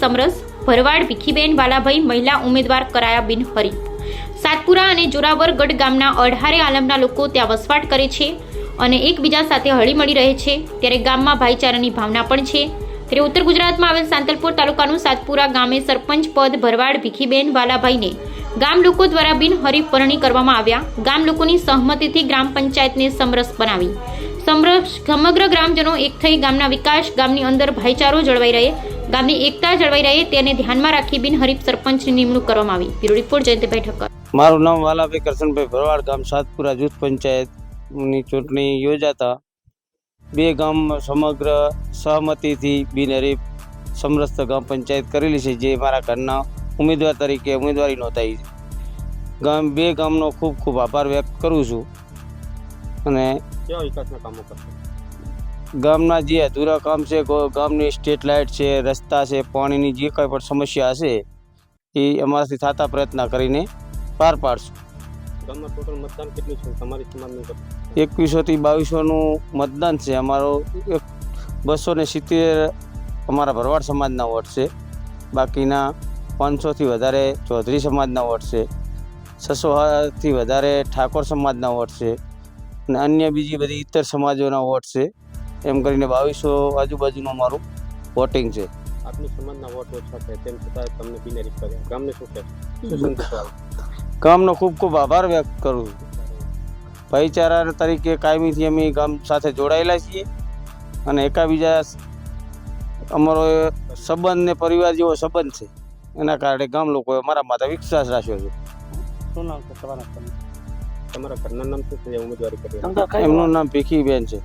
સમરસ, ભરવાડ, ભીખીબેન, વાલાભાઈ, મહિલા ઉમેદવાર કરાયા બિનહરીફ સાતપુરા અને જોરાવરગઢ ગામના અઢારે આલમના લોકો ત્યાં વસવાટ કરે છે અને એકબીજા સાથે હળીમળી રહે છે. ત્યારે ગામમાં ભાઈચારાની ભાવના પણ છે. ત્યારે ઉત્તર ગુજરાતમાં આવેલ સાંતલપુર તાલુકાનું સાતપુરા ગામે સરપંચ પદ, ભરવાડ, ભીખીબેન, વાલાભાઈને ગામ લોકો દ્વારા બિનહરીફ વરણી કરવામાં આવ્યા. ગામ લોકોની સહમતિથી ગ્રામ પંચાયતને સમરસ બનાવી. સમરસ સમગ્ર ગ્રામજનો એક થઈ ગામના વિકાસ, ગામની અંદર ભાઈચારો જળવાઈ રહે ગામની એકતા જળવાઈ રહે તેને ધ્યાનમાં રાખી બિનહરીફ સરપંચની નિમણૂક કરવામાં આવી. Bureau report Jayantbhai Thakkar. મારું નામ વાલાભાઈ કરશનભાઈ ભરવાડ ગામ સાતપુરા જૂથ પંચાયતની ચૂંટણી યોજાતા બે ગામ સમગ્ર સહમતિથી બિનહરીફ સમરસ્ત ગામ પંચાયત કરેલી છે જે મારા ઘરના ઉમેદવાર તરીકે ઉમેદવારી નોંધાઈ છે. ગામ બે ગામનો ખૂબ ખૂબ આભાર વ્યક્ત કરું છું અને કેવા વિકાસના કામો કરશે? ગામના જે અધૂરા કામ છે ગામની સ્ટ્રીટ લાઇટ છે રસ્તા છે પાણીની જે કંઈ પણ સમસ્યા હશે એ અમારાથી થતા પ્રયત્ન કરીને પાર પાડશું. ગામમાં ટોટલ મતદાન કેટલું છે? તમારી સમાજનું એકવીસોથી બાવીસોનું મતદાન છે. અમારો એક બસો ને સિત્તેર અમારા ભરવાડ સમાજના વોટ છે. બાકીના પાંચસોથી વધારે ચૌધરી સમાજના વોટ છે. છસોથી વધારે ઠાકોર સમાજના વોટ છે. અને અન્ય બીજી બધી ઇતર સમાજોના વોટ છે. એમ કરીને બાવીસો આજુબાજુનું અમારું વોટિંગ છે. આપની સમાજના વોટ ઓછા છે તેમ છતાં તમને બિનહરીફ કર્યા. ગામને શું કહે શું ગામનો ખૂબ ખૂબ આભાર વ્યક્ત કરું છું. ભાઈચારા તરીકે કાયમીથી અમે ગામ સાથે જોડાયેલા છીએ અને એકાબીજા અમારો એ સંબંધ ને પરિવાર જેવો સંબંધ છે. એના કારણે ગામ લોકોએ અમારા માટે વિશ્વાસ રાખ્યો છે. શું નામ છે તમારા તમારા ઘરના નામ શું છે? ઉમેદવારી કરી એમનું નામ ભીખીબેન છે.